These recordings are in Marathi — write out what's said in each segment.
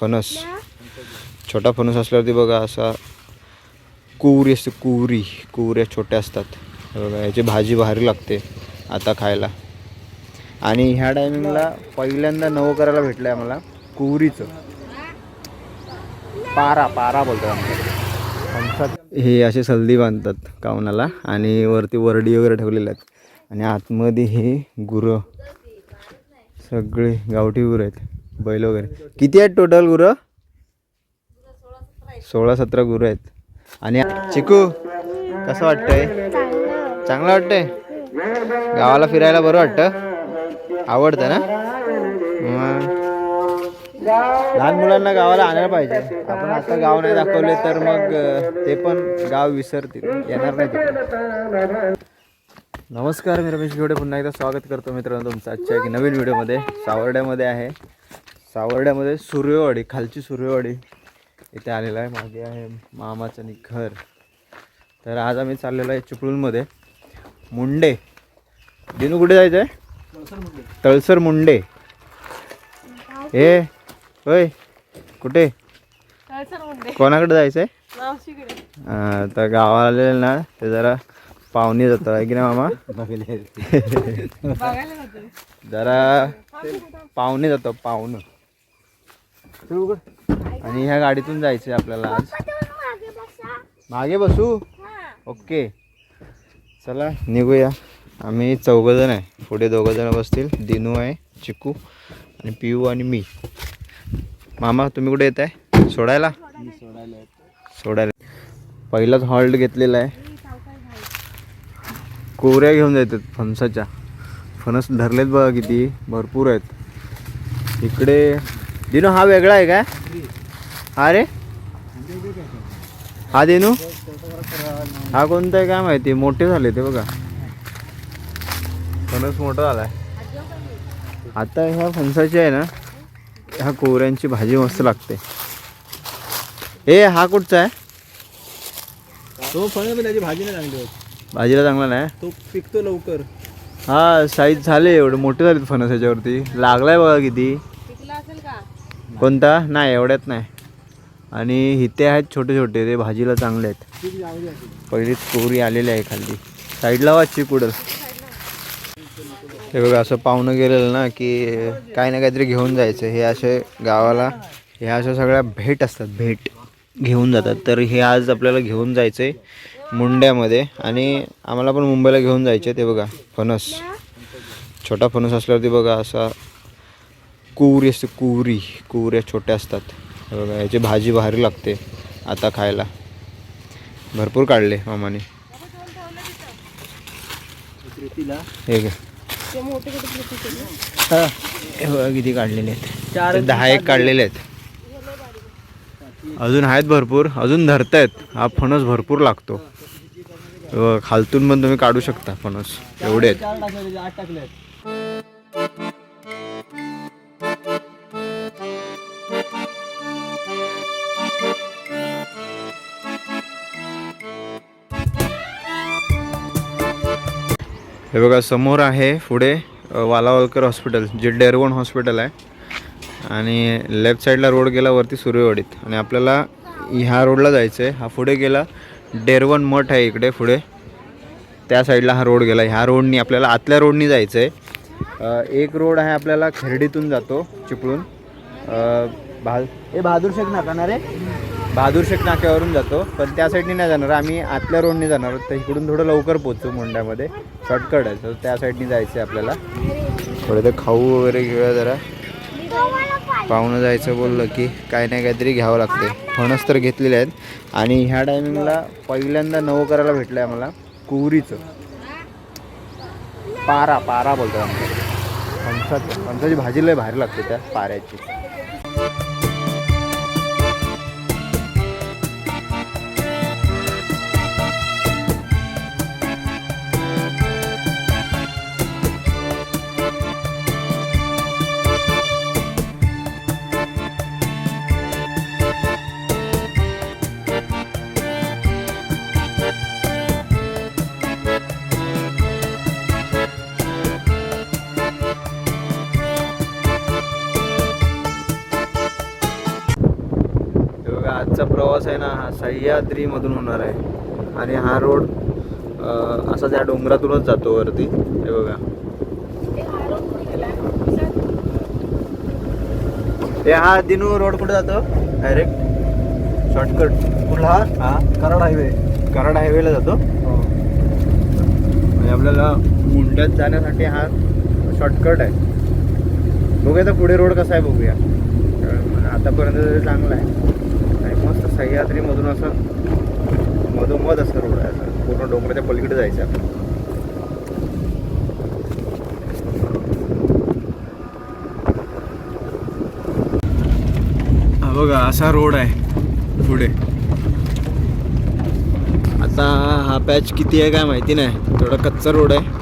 फणस. छोटा फणस असल्यावरती बघा असा कुवरी असते कुवरी. कुवऱ्या छोट्या असतात. बघा याची भाजी भारी लागते आता खायला. आणि ह्या टायमिंगला पहिल्यांदा नवं करायला भेटलं आहे आम्हाला कुवरीचं. पारा पारा बोलतो फणसात हे असे सल्दी बांधतात कावनाला आणि वरती वरडी वगैरे ठेवलेले आहेत. आणि आतमध्ये हे गुरं. सगळे गावठी गुरं आहेत. बैल वगैरे. किती आहेत टोटल गुरं? सोळा सतरा गुरु आहेत. आणि चिकू कसं वाटतंय? चांगलं वाटतंय? गावाला फिरायला बरं वाटतं? आवडतं ना? मग. लहान मुलांना गावाला आणायला पाहिजे. आपण आता गाव नाही दाखवले तर मग ते पण गाव विसरतील. येणार नाही नमस्कार मी रमेश घोडे पुन्हा एकदा स्वागत करतो मित्रांनो तुमचं आजच्या एक नवीन व्हिडिओमध्ये. सावर्ड्यामध्ये आहे. सावर्ड्यामध्ये सूर्यवाडी खालची सूर्यवाडी इथे आलेलं आहे. मागे आहे मामाचं आणि घर. तर आज आम्ही चाललेलो आहे चिपळूणमध्ये. मुंडे. दिनू कुठे जायचं आहे तळसर मुंडे. ए होय कुठे? कोणाकडे जायचं आहे तर गावाला आलेले ना ते जरा पाहुणे जातं आहे की ना मामा? जरा पाहुणे जातो पाहुणं. चल उघड. आणि ह्या गाडीतून जायचं आहे आपल्याला आज. मागे बसू. ओके. चला निघूया. आम्ही चौघजण आहे. पुढे दोघंजण बसतील. दिनू आहे चिकू आणि पिऊ आणि मी. मामा तुम्ही कुठे येत आहे सोडायला? सोडायला. पहिलाच हॉल्ट घेतलेला आहे. कोऱ्या घेऊन जातात फणसाच्या. फणस धरलेत बघा किती. भरपूर आहेत. इकडे दिनू हा वेगळा आहे काय? हा रे? हा दिनू? हा कोणता आहे काय माहिती? मोठे झाले ते बघा. फणस मोठा झालाय. आता ह्या फणसाची आहे ना ह्या कोऱ्यांची भाजी मस्त लागते. ए हा कुठचा आहे? तो पण त्याची भाजी नाही चांगली भाजीला चांगला नाही? तो पिकतो लवकर. हा साईज झाले एवढे मोठे झालेत फणस याच्यावरती लागलाय बघा किती. कोणता? नाही एवढ्यात नाही. आणि इथे आहेत छोटे छोटे ते भाजीला चांगले आहेत. पहिलीच कोरी आलेली आहे खाली. साईडला वाचची पुढं? हे बघा असं पाहुणं गेलेलं ना की काही ना काहीतरी घेऊन जायचं. हे असे गावाला ह्या अशा सगळ्या भेट असतात भेट घेऊन जातात. तर हे आज आपल्याला घेऊन जायचं आहे मुंड्यामध्ये. आणि आम्हाला पण मुंबईला घेऊन जायचे ते बघा फणस. छोटा फणस असल्यावरती बघा असा कुवरी असते कुवरी कुवऱ्या छोट्या असतात. बघा याची भाजी भारी लागते आता खायला. भरपूर काढले मामाने. हे हा, हे बघा किती काढलेले आहेत. चार दहा एक काढलेले आहेत. अजून आहेत भरपूर. अजून धरतायत. हा फणस भरपूर लागतो. खालतून पण तुम्ही काढू शकता फणस. एवढे आहेत. हे बघा समोर आहे पुढे वालावलकर हॉस्पिटल जे डेरवण हॉस्पिटल आहे. आणि लेफ्ट साईडला रोड गेला वरती सूर्यवाडीत. आणि आपल्याला ह्या रोडला जायचं आहे हा पुढे गेला डेरवण मठ आहे इकडे पुढे. त्या साईडला हा रोड गेला. ह्या रोडनी आपल्याला आतल्या रोडनी जायचं आहे एक रोड आहे आपल्याला खर्डीतून जातो चिपळून अ, भा ए बहादूर शेख नाका ना रे? बहादूर शेख नाक्यावरून जातो पण त्या साईडनी नाही जाणार. आम्ही आतल्या रोडने जाणार तर इकडून थोडं लवकर पोचतो मोंड्यामध्ये. शॉर्टकट आहे तर त्या साईडनी जायचं आहे आपल्याला. थोडं तर खाऊ वगैरे घेऊया जरा. पाहुणं जायचं बोललं की काय नाही काहीतरी घ्यावं लागते फणस तर घेतलेले आहेत. आणि ह्या टायमिंगला पहिल्यांदा नवं करायला भेटलं आहे आम्हाला कुवरीचं. पारा पारा बोलतो आमच्या फणसाचं. फणसाची भाजी लय भारी लागते त्या पाऱ्याची. आजचा प्रवास आहे ना हा सह्याद्रीमधून होणार आहे. आणि हा रोड असा त्या डोंगरातूनच जातो वरती. हे बघा. हे हा दिनू रोड कुठे जातो? डायरेक्ट शॉर्टकट कुठला हा? कराड हायवे कराड हायवेला जातो. म्हणजे आपल्याला मुंड्यात जाण्यासाठी हा शॉर्टकट आहे. बघूया आता पुढे रोड कसा आहे बघूया. आतापर्यंत तरी चांगला आहे. मस्त सह्याद्रीमधून असं मधोमध असं रोड आहे असं. पूर्ण डोंगराच्या पलीकडे जायचं आपण बघा असा रोड आहे पुढे. आता हा पॅच किती आहे काय माहिती नाही. थोडा कच्चा रोड आहे.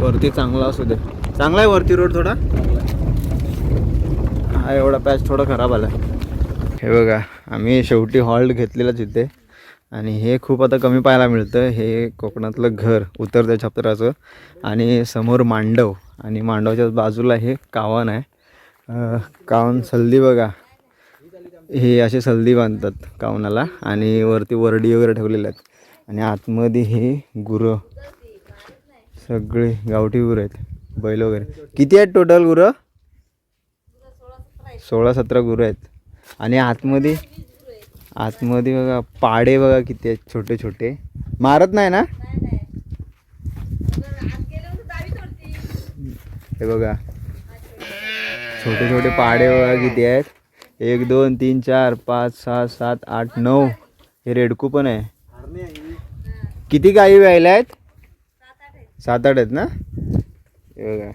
वरती चांगला असू दे. चांगला आहे वरती रोड थोडा? हा एवढा पॅच थोडा खराब आला हे बघा आम्ही शेवटी हॉल्ट घेतलेला तिथे आणि हे खूप आता कमी पाहायला मिळतं हे कोकणातलं घर उतरत्या छपराचं आणि समोर मांडव. आणि मांडवाच्या बाजूला हे कावन आहे. कावन सल्दी बघा. हे असे सल्दी बांधतात कावनाला आणि वरती वरडी वगैरे ठेवलेले आहेत. आणि आतमध्ये हे गुरं. सगळे गावठी गुरं आहेत. बैल वगैरे. किती आहेत टोटल गुरं? सोळा सतरा गुरं आहेत. आणि आतमध्ये आतमध्ये बघा पाडे बघा किती आहेत छोटे छोटे. मारत नाही ना? हे बघा. छोटे छोटे पाडे बघा किती आहेत. एक दोन तीन चार पाच सहा सात आठ नऊ. हे रेडकू पण आहे. किती गायी व्हायला आहेत. सात आठ आहेत ना? हे बघा.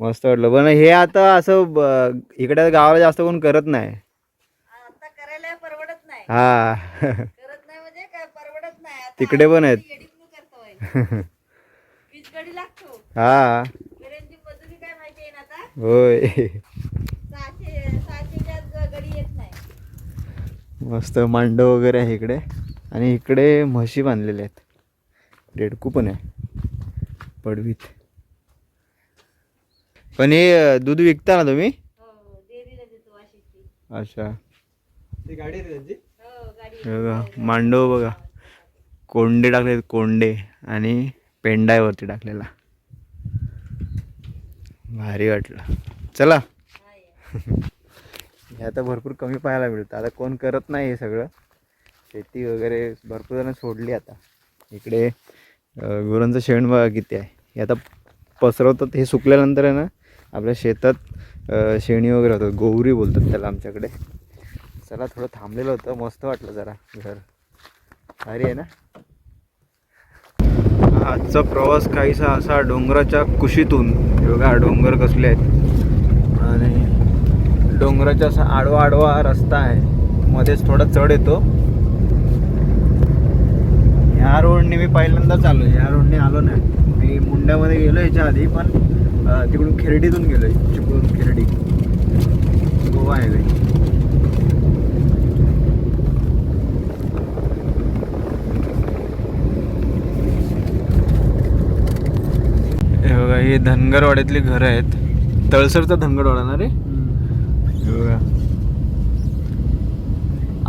मस्त वाटलं. पण हे आता असं इकडे गावाला जास्त कोण करत नाही. आता करायला परवडत नाही. हा. करत नाही म्हणजे काय परवडत नाही. आता तिकडे पण आहेत. हा. होय. मस्त मांडव वगैरे आहे इकडे. आणि इकडे म्हशी बांधलेल्या आहेत. रेडकू पण आहे. पडवीत. पण हे दूध विकता ना तुम्ही? हो अच्छा. हो गाडी बघा मांडव बघा. कोंडे टाकलेत कोंडे. आणि पेंडा आहे वरती टाकलेला. भारी वाटलं. चला. हे आता भरपूर कमी पाहायला मिळतं. आता कोण करत नाही हे सगळं. शेती वगैरे भरपूर जण सोडली आता. इकडे गुरांचं शेण बघा किती आहे. हे आता पसरवतात हे सुकल्यानंतर आहे ना आपल्या शेतात शेणी वगैरे होतात गोवरी बोलतात त्याला आमच्याकडे. चला थोडं थांबलेलं होतं मस्त वाटलं जरा घर. भारी आहे ना? आजचा प्रवास काहीसा असा डोंगराच्या कुशीतून. बघा डोंगर कसले आहेत. आणि डोंगराच्या असा आडवा आडवा रस्ता आहे. मध्येच थोडा चढ येतो. ह्या रोडने मी पहिल्यांदा चाललो ह्या रोडने आलो नाही. मी मुंड्यामध्ये गेलो ह्याच्या आधी पण तिकडून खिरडीतून गेलो आहे चिपळून खिरडी. गोवा हायवे हे बघा हे धनगरवाड्यातली घरं आहेत. तळसरचा धनगरवाडा ना रे? बघा.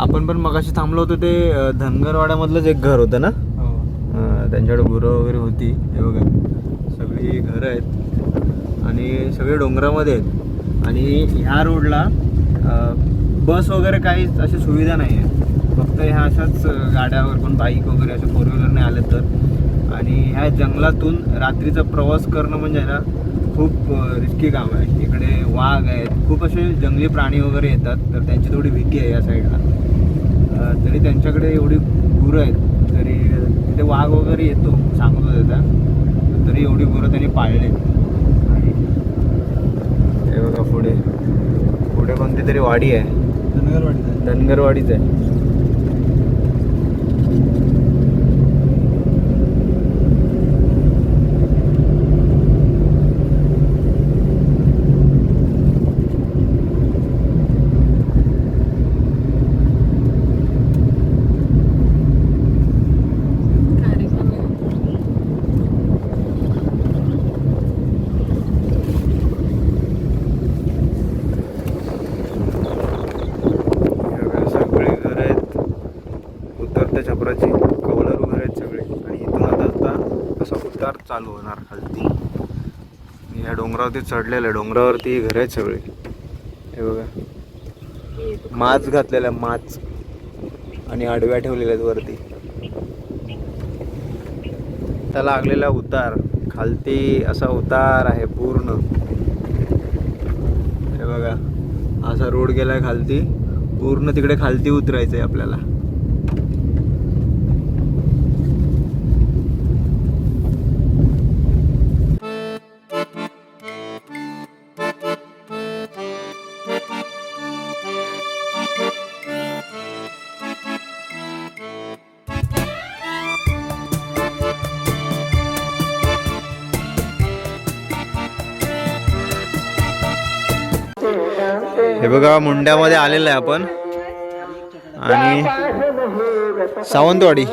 आपण पण मगाशी थांबलो होतो ते धनगरवाड्यामधलंच एक घर होतं ना? त्यांच्याकडे गुरं वगैरे होती. हे बघा सगळी घरं आहेत. आणि सगळे डोंगरामध्ये आहेत. आणि ह्या रोडला बस वगैरे काहीच अशी सुविधा नाही आहे. फक्त ह्या अशाच गाड्यावर पण बाईक वगैरे अशा फोर व्हीलरने आले तर. आणि ह्या जंगलातून रात्रीचा प्रवास करणं म्हणजे ना खूप रिस्की काम आहे. इकडे वाघ आहेत. खूप असे जंगली प्राणी वगैरे येतात. तर त्यांची थोडी भीती आहे या साईडला तरी त्यांच्याकडे एवढी गुरं आहेत. तरी तिथे वाघ वगैरे येतो सांगत होते त्या तरी एवढी गुरं त्यांनी पाळले आणि हे बघा पुढे. पुढे कोणती तरी वाडी आहे. धनगरवाडीत आहे. धनगरवाडीच आहे. डोंगरावरती चढलेलं आहे. डोंगरावरती घर आहेत सगळे. हे बघा. माच घातलेला आहे, माच. आणि आडव्या ठेवलेल्या आहेत वरती. त्या लागलेला उतार. खालती असा उतार आहे पूर्ण. हे बघा. असा रोड गेलाय खालती. पूर्ण तिकडे खालती उतरायचं आहे आपल्याला. हे बघा मुंड्यामध्ये आलेलं आहे आपण. आणि सावंतवाडी.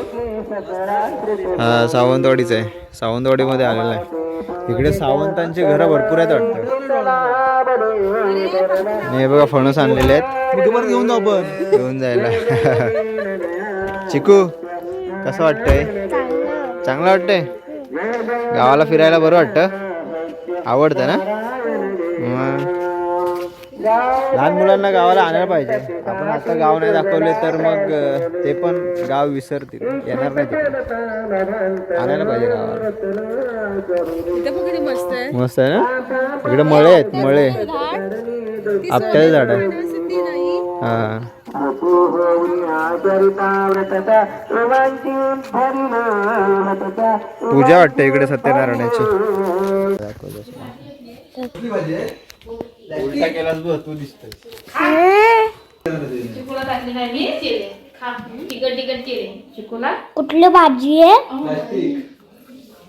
हा सावंतवाडीच आहे. सावंतवाडीमध्ये आलेलं आहे. इकडे सावंतांची घरं भरपूर आहेत वाटतं. हे बघा फणस आणलेले आहेत. घेऊन जाऊ आपण घेऊन जायला. चिकू कसं वाटतंय? चांगलं वाटतंय? गावाला फिरायला बरं वाटतं? आवडतं ना? मग लहान मुलांना गावाला आणायला पाहिजे. आपण आता गाव नाही दाखवले तर मग ते पण गाव विसरतील. येणार नाही तिकडे आणायला पाहिजे गावाला. मस्त आहे. ना? इकडे मळे आहेत मळे. आपट्याचं झाड. आहे सिद्धी नाही. हा. पूजा वाटते इकडे सत्यनारायणाची. उलटा केलास बघ तू दिसतोय. चिकूला टाकली नाही मी चिरे. खा. तिकट तिकट चिरे. चिकूला? कुठली भाजी आहे?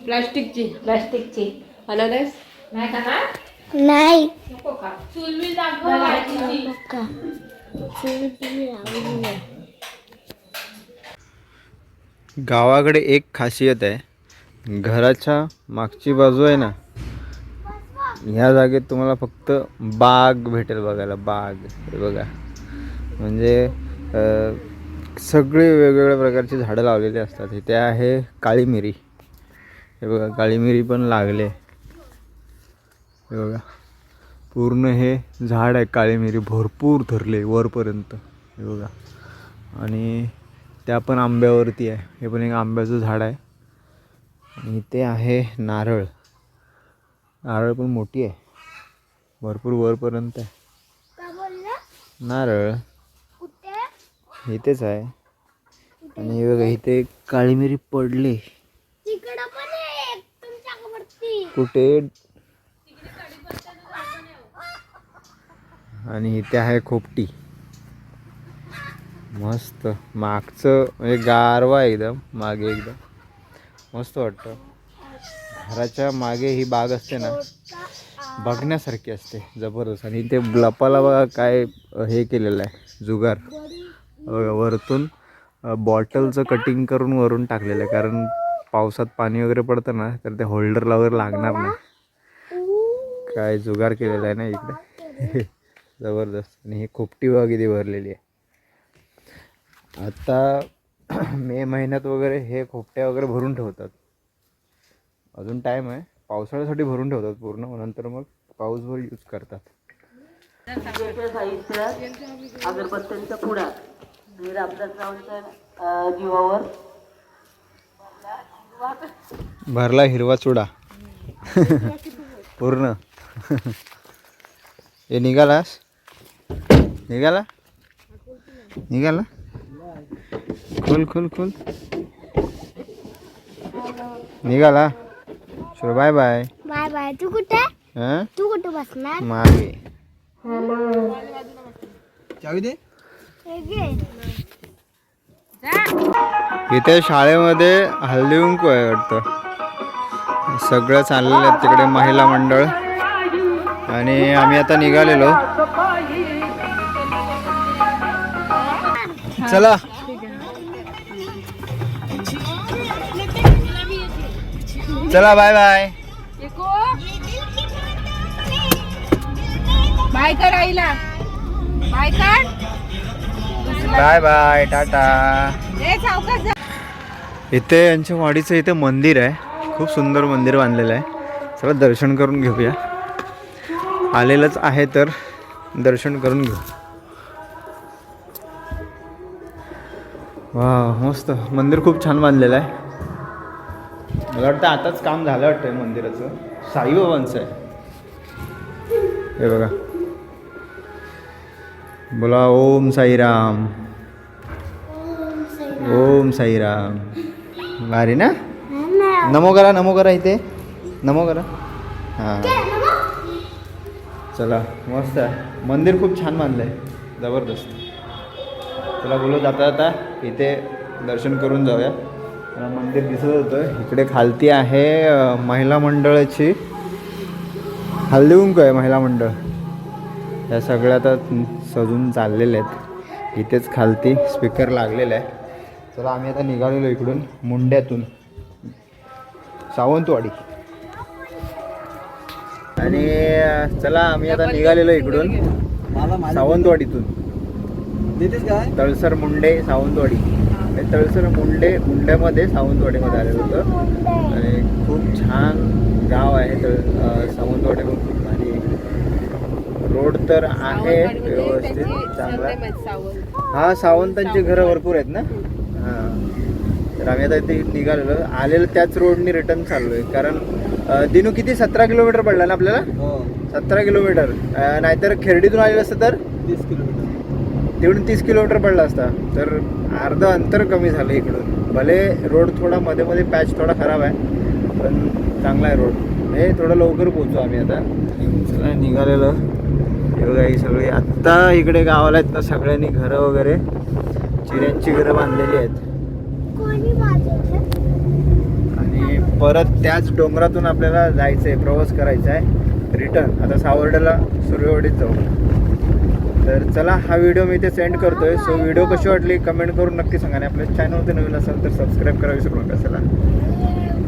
प्लास्टिकची. प्लास्टिकची. अनारस नाही खाणार? नाही. नको खा. चुलबी दाखव भाजीची. का गावाकडे एक खासियत आहे. घराच्या मागची बाजू आहे ना ह्या जागेत तुम्हाला फक्त बाग भेटेल बघायला बाग. हे बघा. म्हणजे सगळे वेगवेगळ्या प्रकारची झाडं लावलेली असतात. इथे आहे काळी मिरी हे बघा काळी मिरी पण लागले. हे बघा. पूर्ण हे झाड आहे काळी मिरी भरपूर धरले वरपर्यंत. हे बघा. आणि त्या पण आंब्यावरती आहे. हे पण एक आंब्याचं झाड आहे. आणि ते आहे नारळ. नारळ पण मोठी आहे. भरपूर वरपर्यंत आहे. नारळ. इथेच आहे. आणि हे बघा इथे काळी मिरी पडली. कुठे? आणि इथे आहे खोपटी. मस्त. मागचं म्हणजे गारवा आहे एकदम मागे एकदम. मस्त वाटतं. घराच्या मागे ही बाग असते ना बघण्यासारखी असते जबरदस्त. आणि इथे लपाला बघा काय हे केलेलं आहे जुगार. बघा वरतून बॉटलचं कटिंग करून वरून टाकलेलं आहे कारण पावसात पाणी वगैरे पडतं ना तर ते होल्डरला वगैरे लागणार नाही. काय जुगार केलेला आहे ना इकडे. जबरदस्त. आणि ही खोपटी बाग किती भरलेली आहे. आता मे महिन्यात वगैरे हे खोपट्या वगैरे भरून ठेवतात. अजून टाईम आहे. पावसाळ्यासाठी भरून ठेवतात पूर्ण नंतर मग पाऊसभर यूज करतात. अगरबत्त्यांचा पुडा आणि अं, जीवावर. भरला हिरवा चुडा. पूर्ण. हे निघालास निघाला? निघाला? खोल खोल खोल. निघाला? चलो बाय बाय. Bye bye. तू कुठे? हां? तू कुठे बसणार? मागे. चावी दे. हे घे. इथे शाळेमध्ये हल्दी कुंकू आहे वाटतं. सगळं चाललेलं आहे तिकडे महिला मंडळ. आणि आम्ही आता निघालेलो. चला. चला बाय बाय बाय कर आईला. बाय कर. Bye bye tata. इथे यांच्या वाडीचं इथे मंदिर आहे. खूप सुंदर मंदिर बांधलेलं आहे. चला दर्शन करून घेऊया. आलेलंच आहे तर दर्शन करून घेऊ. वा मस्त. मंदिर खूप छान बांधलेलं आहे. मला वाटतं आताच काम झालं वाटतं मंदिराचं. साईबाबांचं आहे. हे बघा. बोला ओम साईराम. ओम साईराम. भारी ना? नमो करा नमो करा इथे. नमो करा. हां. चला मस्त आहे. मंदिर खूप छान बांधलं आहे जबरदस्त. चला बोलत जाता जाता इथे दर्शन करून जाऊया. मंदिर दिसत होतं. इकडे खालती आहे महिला मंडळाची. हल्दी कुंकू आहे महिला मंडळ. या सगळ्या आता सजून चाललेले आहेत. इथेच खालती स्पीकर लागलेला आहे. चला आम्ही आता निघालेलो इकडून मुंड्यातून. सावंतवाडी. आणि चला आम्ही आता निघालेलो इकडून सावंतवाडीतून. तळसर मुंडे सावंतवाडी. हे तळसर मुंडे मुंड्यामध्ये सावंतवाडीमध्ये आलेलं होतं. आणि खूप छान गाव आहे तळ सावंतवाडी खूप भारी आहे. रोड तर आहे व्यवस्थित चांगला. हा सावंतांची घरं भरपूर आहेत ना? हां. तर आम्ही आता इथे निघालेलो. आलेलं त्याच रोडनी रिटर्न चाललो आहे कारण दिनू किती? सतरा किलोमीटर पडला ना आपल्याला? हो. सतरा किलोमीटर नाहीतर खेर्डीतून आलेलं असतं तर? तीस किलोमीटर तिकडून तीस किलोमीटर पडला असता. तर अर्ध अंतर कमी झालं इकडून. भले रोड थोडा मध्ये मध्ये पॅच थोडा खराब आहे पण चांगला आहे रोड. हे थोडं लवकर पोहोचू आम्ही आता. चला निघालेलं. हे बघा ही सगळी. आत्ता इकडे गावाला आहेत ना सगळ्यांनी घरं वगैरे. चिऱ्यांची घरं बांधलेली आहेत. आणि परत त्याच डोंगरातून आपल्याला जायचं आहे प्रवास करायचा आहे रिटर्न आता सावर्ड्याला सुर्यवाडीत जाऊ. तर चला हा व्हिडिओ मी इथे सेंड करतोय. सो व्हिडिओ कशी वाटली कमेंट करून नक्की सांगा. आणि आपल्या चॅनलवरती नवीन असाल तर सबस्क्राईब करा विसरू नका. चला.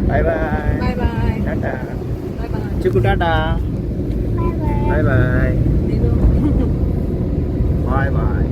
Bye bye bye bye tata Chiku tata. Bye bye bye bye